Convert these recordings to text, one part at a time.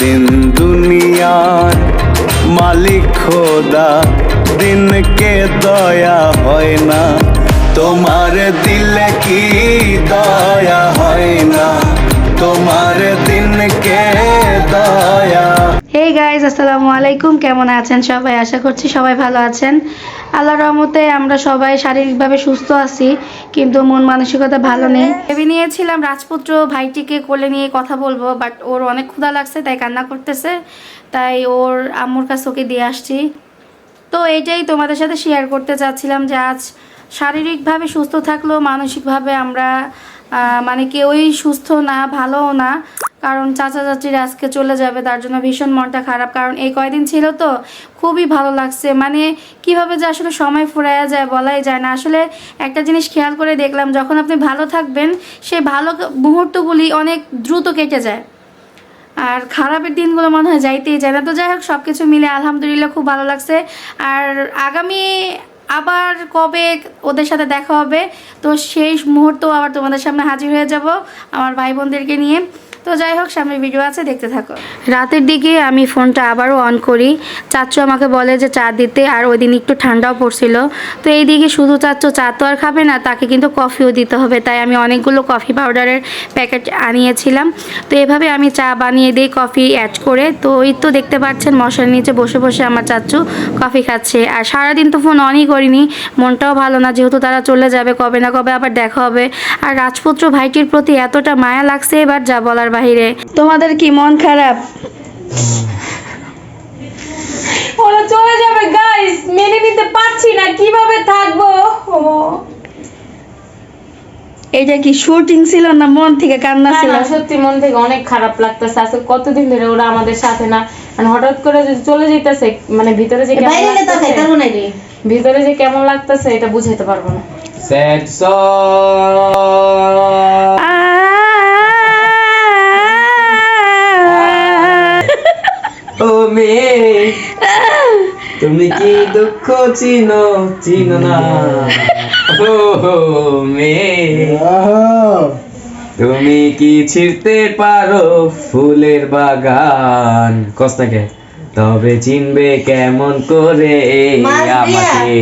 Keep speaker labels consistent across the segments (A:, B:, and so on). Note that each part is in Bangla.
A: দিন দুনিয়ার মালিক খোদা দিনকে দয়া হয় না। তোমার দিলে কি দয়া
B: গাইজ আসসালামু আলাইকুম। কেমন আছেন সবাই? আশা করছি সবাই ভালো আছেন। আল্লাহর রহমতে আমরা সবাই শারীরিকভাবে সুস্থ আছি, কিন্তু মন মানসিকতা ভালো নেই। ভেবে নিয়েছিলাম রাজপুত্র ভাইটিকে কোলে নিয়ে কথা বলব বাট ওর অনেক ক্ষুধা লাগছে, তাই কান্না করতেছে। তাই ওর আম্মুর কাছে ওকে দিয়ে আসছি। তো এইটাই তোমাদের সাথে শেয়ার করতে চাচ্ছিলাম যে আজ শারীরিকভাবে সুস্থ থাকলেও মানসিকভাবে আমরা মানে কেউই সুস্থ না, ভালোও না। কারণ চাচা চাচির আজকে চলে যাবে, তার জন্য ভীষণ মনটা খারাপ। কারণ এই কয়দিন ছিল তো, খুবই ভালো লাগছে। মানে কীভাবে যে আসলে সময় ফুরাইয়া যায় বলাই যায় না। আসলে একটা জিনিস খেয়াল করে দেখলাম, যখন আপনি ভালো থাকবেন সেই ভালো মুহূর্তগুলি অনেক দ্রুত কেটে যায়। আর খারাপের দিনগুলো মনে হয় যাইতেই যায় না। তো যাই হোক সব কিছু মিলে আলহামদুলিল্লাহ খুব ভালো লাগছে। আর আগামী আবার কবে ওদের সাথে দেখা হবে, তো সেই মুহূর্ত আবার তোমাদের সামনে হাজির হয়ে যাব, আমার ভাই বোনদেরকে নিয়ে। তো যাই হোক, সামনে ভিডিও আছে, দেখতে থাকো। রাতের দিকে আমি ফোনটা আবারও অন করি। চাচ্চু আমাকে বলে যে চা দিতে, আর ওই দিন একটু ঠান্ডাও পড়ছিল। তো এই দিকে শুধু চাচ্চু চা তো আর খাবে না, তাকে কিন্তু কফিও দিতে হবে। তাই আমি অনেকগুলো কফি পাউডারের প্যাকেট আনিয়েছিলাম। তো এভাবে আমি চা বানিয়ে দিই কফি অ্যাড করে, তো ওই তো দেখতে পাচ্ছেন মশার নিচে বসে বসে আমার চাচ্চু কফি খাচ্ছে। আর সারাদিন তো ফোন অনই করিনি, মনটাও ভালো না, যেহেতু তারা চলে যাবে, কবে না কবে আবার দেখা হবে। আর রাজপুত্র ভাইটির প্রতি এতটা মায়া লাগছে, এবার যা বলার বাহিরে। তোমাদের কি মন খারাপ?
C: ওরা চলে যাবে গাইস মেনে নিতে পারছি না কীভাবে থাকব? ও,
B: এইটা কি শুটিং ছিল না মন থেকে কান্না ছিল?
C: সত্যি মন থেকে অনেক খারাপ লাগতেছে। আসলে কতদিন ধরে ওরা আমাদের সাথে না? মানে হঠাৎ করে যদি চলে যেতেছে মানে ভিতরে যে কেমন লাগতেছে? ভিতরে যে কেমন লাগতেছে এটা বুঝাইতে পারব না.
D: ও তুমি কি দুঃখ চিনো? চিনো না। ও মেয়ে। তুমি কি ছিড়তে পারো ফুলের বাগান? কস্তাকে। তবে চিনবে কেমন করে আমাকে।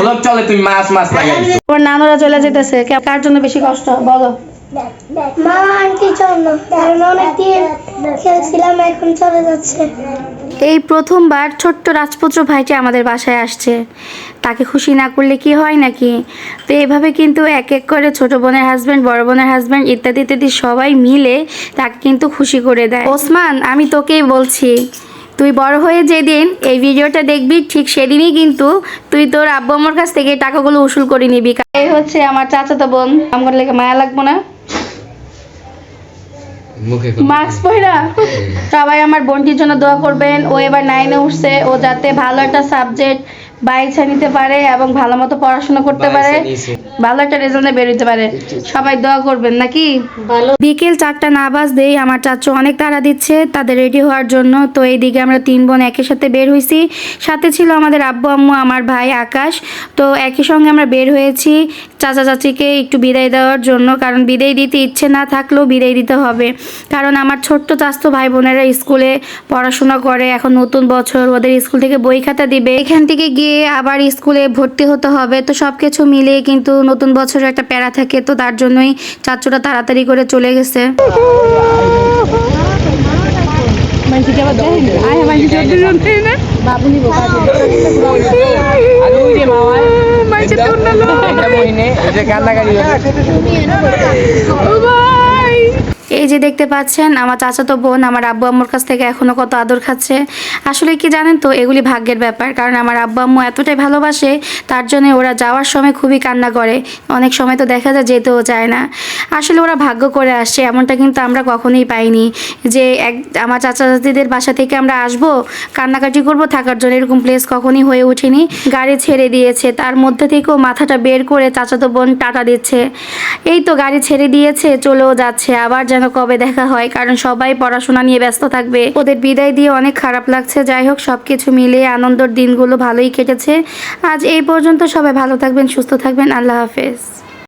D: ব্লগ চলে তুমি মাছ মাছ লাগাই
B: ওর নানুরা চলে যেতেছে। কার জন্য বেশি কষ্ট? বলো।
E: মা আন্টির জন্য কারণ অনেকদিন খেলছিলাম, এখন চলে যাচ্ছে।
B: এই প্রথমবার ছোট্ট রাজপুত্র ভাইটি আমাদের বাসায় আসছে। তাকে খুশি না করলে কি হয় নাকি? তো এভাবে কিন্তু এক এক করে ছোট বোনের হাজব্যান্ড বড় বোনের হাজব্যান্ড ইত্যাদি ইত্যাদি সবাই মিলে তাকে কিন্তু খুশি করে দেয়। ওসমান, আমি তোকেই বলছি, তুই বড় হয়ে যেদিন এই ভিডিওটা দেখবি, ঠিক সেদিনই কিন্তু তুই তোর আব্বু আমার কাছ থেকে টাকাগুলো উসুল করে নিবি। এই হচ্ছে আমার চাচাতো বোন। আমার লেগে মায়া লাগবো না। মাস্ক পরা সবাই আমার বোনটির জন্য দোয়া করবেন। ও এবার নাইনে উঠছে। ও যাতে ভালো একটা সাবজেক্ট বাইছা নিতে পারে এবং ভালো মতো পড়াশোনা করতে পারে ভালো একটা রেজাল্টে বেরোতে পারে। সবাই দোয়া করবেন নাকি?
C: ভালো।
B: বিকেল চারটা না বাজতেই আমার চাচু অনেক তাড়া দিচ্ছে তাদের রেডি হওয়ার জন্য। তো এইদিকে আমরা তিন বোন একই সাথে বের হয়েছি সাথে ছিল আমাদের আব্বু আম্মু আমার ভাই আকাশ। তো একই সঙ্গে আমরা বের হয়েছি চাচা চাচিকে একটু বিদায় দেওয়ার জন্য কারণ বিদায় দিতে ইচ্ছে না থাকলেও বিদায় দিতে হবে। কারণ আমার ছোট্ট চাস্তো ভাই বোনেরা স্কুলে পড়াশোনা করে এখন নতুন বছর ওদের স্কুল থেকে বই খাতা দিবে। এখান থেকে গিয়ে আবার স্কুলে ভর্তি হতে হবে। তো সব কিছু মিলিয়ে কিন্তু নতুন বছরের একটা প্যারা থাকে। তো তার জন্যই চাচুরা তাড়াতাড়ি করে চলে গেছে। এই যে দেখতে পাচ্ছেন, আমার চাচাতো বোন, আমার আব্বু আম্মুর কাছ থেকে এখনও কত আদর খাচ্ছে। আসলে কি জানেন তো, এগুলি ভাগ্যের ব্যাপার, কারণ আমার আব্বু আম্মু এতটাই ভালোবাসে, তার জন্য ওরা যাওয়ার সময় খুবই কান্না করে। অনেক সময় তো দেখা যায় যেতেও চায় না। আসলে ওরা ভাগ্য করে আসছে এমনটা কিন্তু আমরা কখনোই পাইনি যে এক, আমার চাচা চাচিদের বাসা থেকে আমরা আসব, কান্নাকাটি করব, থাকার জন্য এরকম প্লেস কখনই হয়ে ওঠেনি। গাড়ি ছেড়ে দিয়েছে, তার মধ্যে থেকেও মাথাটা বের করে চাচাতো বোন টাটা দিচ্ছে। এই তো গাড়ি ছেড়ে দিয়েছে, চলেও যাচ্ছে, আবার যেন কবে দেখা হয়? কারণ সবাই পড়াশোনা নিয়ে ব্যস্ত থাকবে। ওদের বিদায় দিয়ে অনেক খারাপ লাগছে। যাই হোক, সবকিছু মিলিয়ে আনন্দর দিনগুলো ভালোই কেটেছে। আজ এই পর্যন্ত সবাই ভালো থাকবেন, সুস্থ থাকবেন। আল্লাহ হাফেজ।